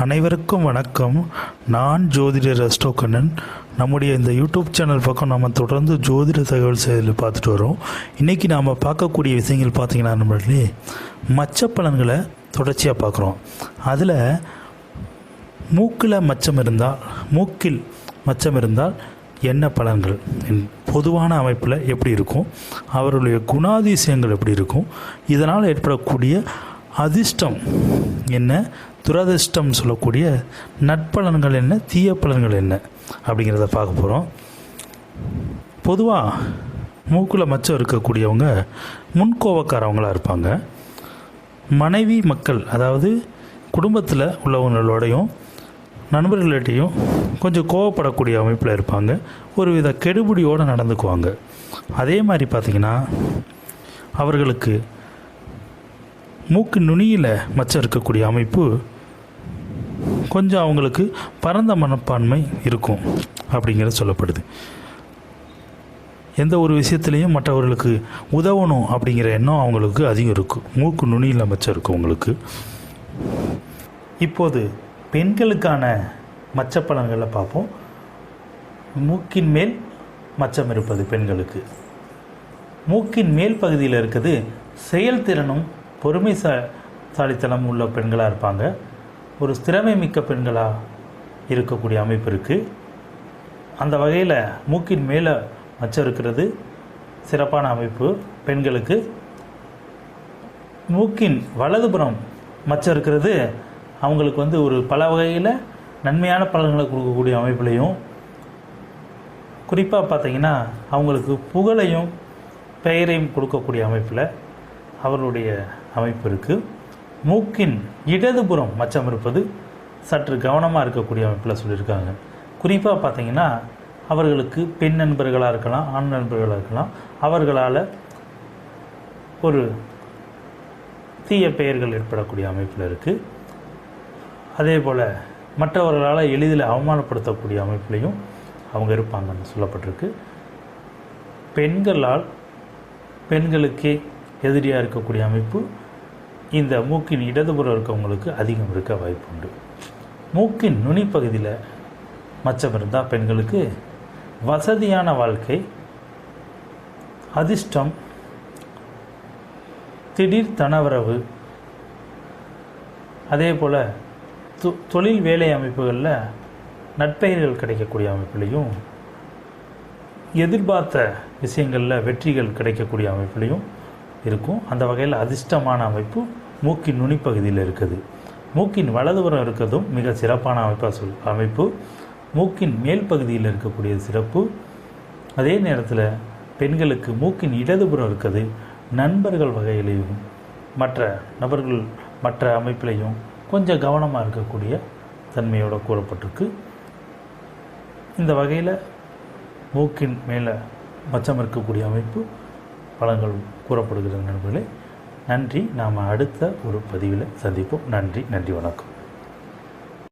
அனைவருக்கும் வணக்கம். நான் ஜோதிடர் அஸ்டோகண்ணன். நம்முடைய இந்த யூடியூப் சேனல் பக்கம் நம்ம தொடர்ந்து ஜோதிட தகவல் செயலில் பார்த்துட்டு வரோம். இன்றைக்கி நாம் பார்க்கக்கூடிய விஷயங்கள் பார்த்தீங்கன்னா நம்மளே மச்ச பலன்களை தொடர்ச்சியாக பார்க்குறோம். அதில் மூக்கில் மச்சம் இருந்தால் மூக்கில் மச்சம் இருந்தால் என்ன பலன்கள்? பொதுவான அமைப்பில் எப்படி இருக்கும்? அவருடைய குணாதிசயங்கள் எப்படி இருக்கும்? இதனால் ஏற்படக்கூடிய அதிர்ஷ்டம் என்ன? துரதிர்ஷ்டம் சொல்லக்கூடிய நட்பலன்கள் என்ன? தீய பலன்கள் என்ன? அப்படிங்கிறத பார்க்க போகிறோம் பொதுவாக மூக்கில் மச்சம் இருக்கக்கூடியவங்க முன்கோவக்காரவங்களாக இருப்பாங்க. மனைவி மக்கள் அதாவது குடும்பத்தில் உள்ளவங்களோடையும் நண்பர்கள்ட்டையும் கொஞ்சம் கோவப்படக்கூடிய அமைப்பில் இருப்பாங்க. ஒரு வித கெடுபிடியோடு நடந்துக்குவாங்க. அதே மாதிரி பார்த்திங்கன்னா அவர்களுக்கு மூக்கு நுனியில் மச்சம் இருக்கக்கூடிய அமைப்பு கொஞ்சம் அவங்களுக்கு பரந்த மனப்பான்மை இருக்கும் அப்படிங்கிறது சொல்லப்படுது. எந்த ஒரு விஷயத்துலேயும் மற்றவர்களுக்கு உதவணும் அப்படிங்கிற எண்ணம் அவங்களுக்கு அதிகம் இருக்கும். மூக்கு நுனியில் மச்சம் இருக்கும் உங்களுக்கு. இப்போது பெண்களுக்கான மச்ச பலன்களை பார்ப்போம். மூக்கின் மேல் மச்சம் இருப்பது பெண்களுக்கு. மூக்கின் மேல் பகுதியில் இருக்கிறது செயல்திறனும் பொறுமை சா சாலித்தனம் உள்ள பெண்களாக இருப்பாங்க. ஒரு ஸ்திரமை மிக்க பெண்களாக இருக்கக்கூடிய அமைப்பு இருக்குது அந்த வகையில் மூக்கின் மேலே மச்சம் இருக்கிறது சிறப்பான அமைப்பு பெண்களுக்கு. மூக்கின் வலதுபுறம் மச்சம் இருக்கிறது அவங்களுக்கு வந்து ஒரு பல வகையில் நன்மையான பலன்களை கொடுக்கக்கூடிய அமைப்புலையும் குறிப்பாக பார்த்தீங்கன்னா அவங்களுக்கு புகழையும் பெயரையும் கொடுக்கக்கூடிய அமைப்பில் அவர்களுடைய அமைப்பு இருக்குது மூக்கின் இடதுபுறம் மச்சம் இருப்பது சற்று கவனமாக இருக்கக்கூடிய அமைப்பில் சொல்லியிருக்காங்க. குறிப்பாக பார்த்தீங்கன்னா அவர்களுக்கு பெண் நண்பர்களாக இருக்கலாம் ஆண் நண்பர்களாக இருக்கலாம் அவர்களால் ஒரு தீய பெயர்கள் ஏற்படக்கூடிய அமைப்பில் இருக்குது அதே போல் மற்றவர்களால் எளிதில் அவமானப்படுத்தக்கூடிய அமைப்புலையும் அவங்க இருப்பாங்கன்னு சொல்லப்பட்டிருக்கு. பெண்களால் பெண்களுக்கே எதிரியாக இருக்கக்கூடிய அமைப்பு இந்த மூக்கின் இடதுபுறம் இருக்கவங்களுக்கு அதிகம் இருக்க வாய்ப்பு உண்டு மூக்கின் நுனிப்பகுதியில் மச்சம் இருந்தால் பெண்களுக்கு வசதியான வாழ்க்கை அதிர்ஷ்டம் திடீர் தனவரவு அதே போல் தொ தொழில் வேலை அமைப்புகளில் நட்பெயர்கள் கிடைக்கக்கூடிய அமைப்புலையும் எதிர்பார்த்த விஷயங்களில் வெற்றிகள் கிடைக்கக்கூடிய அமைப்புலையும் இருக்கும். அந்த வகையில் அதிர்ஷ்டமான அமைப்பு மூக்கின் நுனிப்பகுதியில் இருக்குது. மூக்கின் வலதுபுறம் இருக்கிறதும் மிக சிறப்பான அமைப்பாக சொல் அமைப்பு. மூக்கின் மேல் பகுதியில் இருக்கக்கூடிய சிறப்பு. அதே நேரத்தில் பெண்களுக்கு மூக்கின் இடதுபுறம் இருக்கிறது நண்பர்கள் வகையிலையும் மற்ற நபர்கள் மற்ற அமைப்பிலையும் கொஞ்சம் கவனமாக இருக்கக்கூடிய தன்மையோடு கூறப்பட்டிருக்கு. இந்த வகையில் மூக்கின் மேலே மச்சம் இருக்கக்கூடிய அமைப்பு பலன்கள் கூறப்படுகிறது நண்பர்களே. நன்றி. நாம் அடுத்த ஒரு பதிவில் சந்திப்போம். நன்றி. நன்றி. வணக்கம்.